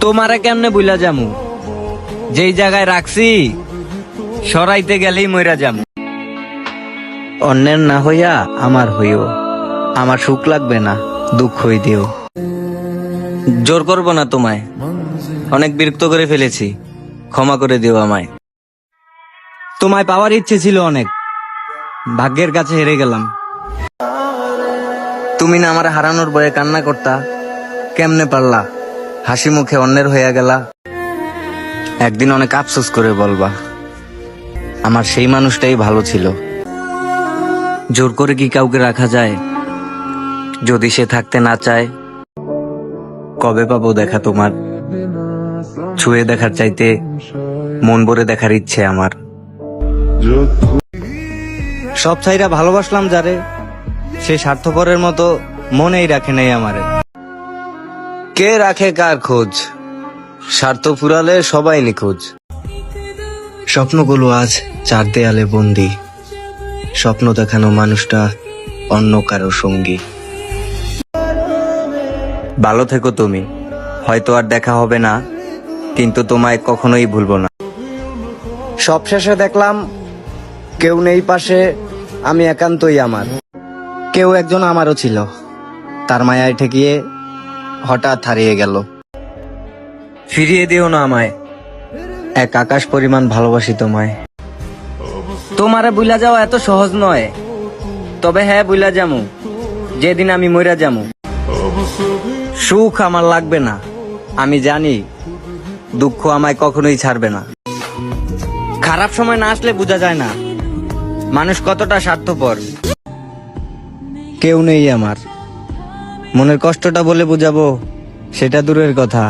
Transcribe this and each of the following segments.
তোমারে কেমনে বুইলা যামু? যেই জায়গায় রাখছি, সরাইতে গেলেই মইরা যামু। অন্যের না হইয়া আমার হইও। আমার সুখ লাগবে না, দুঃখ হই দিও। জোর করব না তোমায়। অনেক বিরক্ত করে ফেলেছি। ক্ষমা করে দিও আমায়। তোমায় পাওয়ার ইচ্ছে ছিল অনেক। ভাগ্যের কাছে হেরে গেলাম। তুমি না আমার হারানোর ভয়ে কান্না করতা। কেমনে পারলা? হাসি মুখে অন্যের হইয়া গেলা। একদিন অনেক আফসোস করে বলবা, আমার সেই মানুষটাই ভালো ছিল। জোর করে কি কাউকে রাখা যায়? যদি সে থাকতে না চায়, কবে পাবো দেখা তোমার? ছুঁয়ে দেখার চাইতে মন ভরে দেখার ইচ্ছে আমার। সব ছাইরা ভালোবাসলাম যারে, সে স্বার্থপরের মতো মনেই রাখে নাই আমারে। কে রাখে কার খোঁজ? স্বার্থ ফুরালে সবাই নিখোঁজ। স্বপ্নগুলো আজ চার দেয়ালে বন্দি। স্বপ্ন দেখানো মানুষটা অন্য কারও সঙ্গী। ভালো থেকো তুমি। হয়তো আর দেখা হবে না, কিন্তু তোমায় কখনোই ভুলবো না। সবশেষে দেখলাম, কেউ নেই পাশে, আমি একান্তই আমার। কেউ একজন আমারও ছিল। তার মায়ায় ঠেকিয়ে হঠাৎ হারিয়ে গেল। ফিরিয়ে দিও না আমায়। এক আকাশ পরিমাণ ভালোবাসি তোমায়। তোমারে বুইলা যাওয়া এত সহজ নয়। তবে হ্যাঁ বুইলা যামু। যেদিন আমি মইরা যামু। সুখ আমার লাগবে না। আমি জানি, দুঃখ আমায় কখনোই ছাড়বে না। খারাপ সময় না আসলে বোঝা যায় না। মানুষ কতটা স্বার্থপর। কেউ নেই আমার। মনের কষ্টটা বলে বুঝাবো, সেটা দূরের কথা।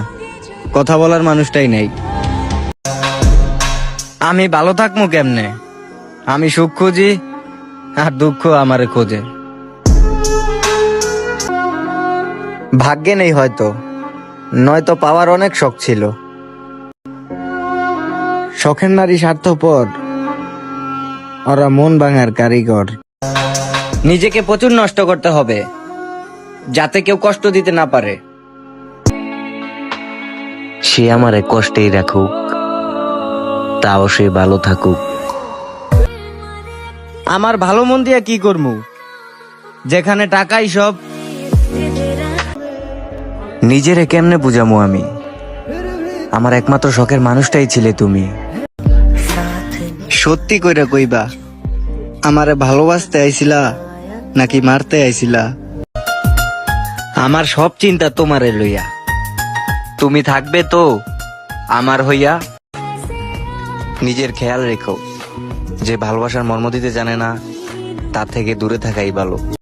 কথা বলার মানুষটাই নেই। আমি ভালো থাকব কেমনে? আমি সুখ খুঁজি, আর দুঃখ আমারে খোঁজে। ভাগ্যে নেই হয়তো, নয়তো পাওয়ার অনেক শখ ছিল। শখের নারী স্বার্থপর, ওরা মন ভাঙার কারিগর। নিজেকে প্রচুর নষ্ট করতে হবে। যাতে কেউ কষ্ট দিতে না পারে। সে আমারে কষ্টেই রাখুক তাও সে ভালো থাকুক। আমার ভালো মন দিয়া কি করমু? যেখানে টাকাই সব। নিজেরে কেমনে বুঝামু আমি? আমার একমাত্র শখের মানুষটাই ছিলে তুমি। সত্যি কইরা কইবা আমারে ভালোবাসতে আইছিলা নাকি মারতে আইছিলা? আমার সব চিন্তা তোমারে লইয়া। তুমি থাকবে তো আমার হইয়া। নিজের খেয়াল রেখো, যে ভালোবাসার মর্ম দিতে জানে না, তার থেকে দূরে থাকাই ভালো।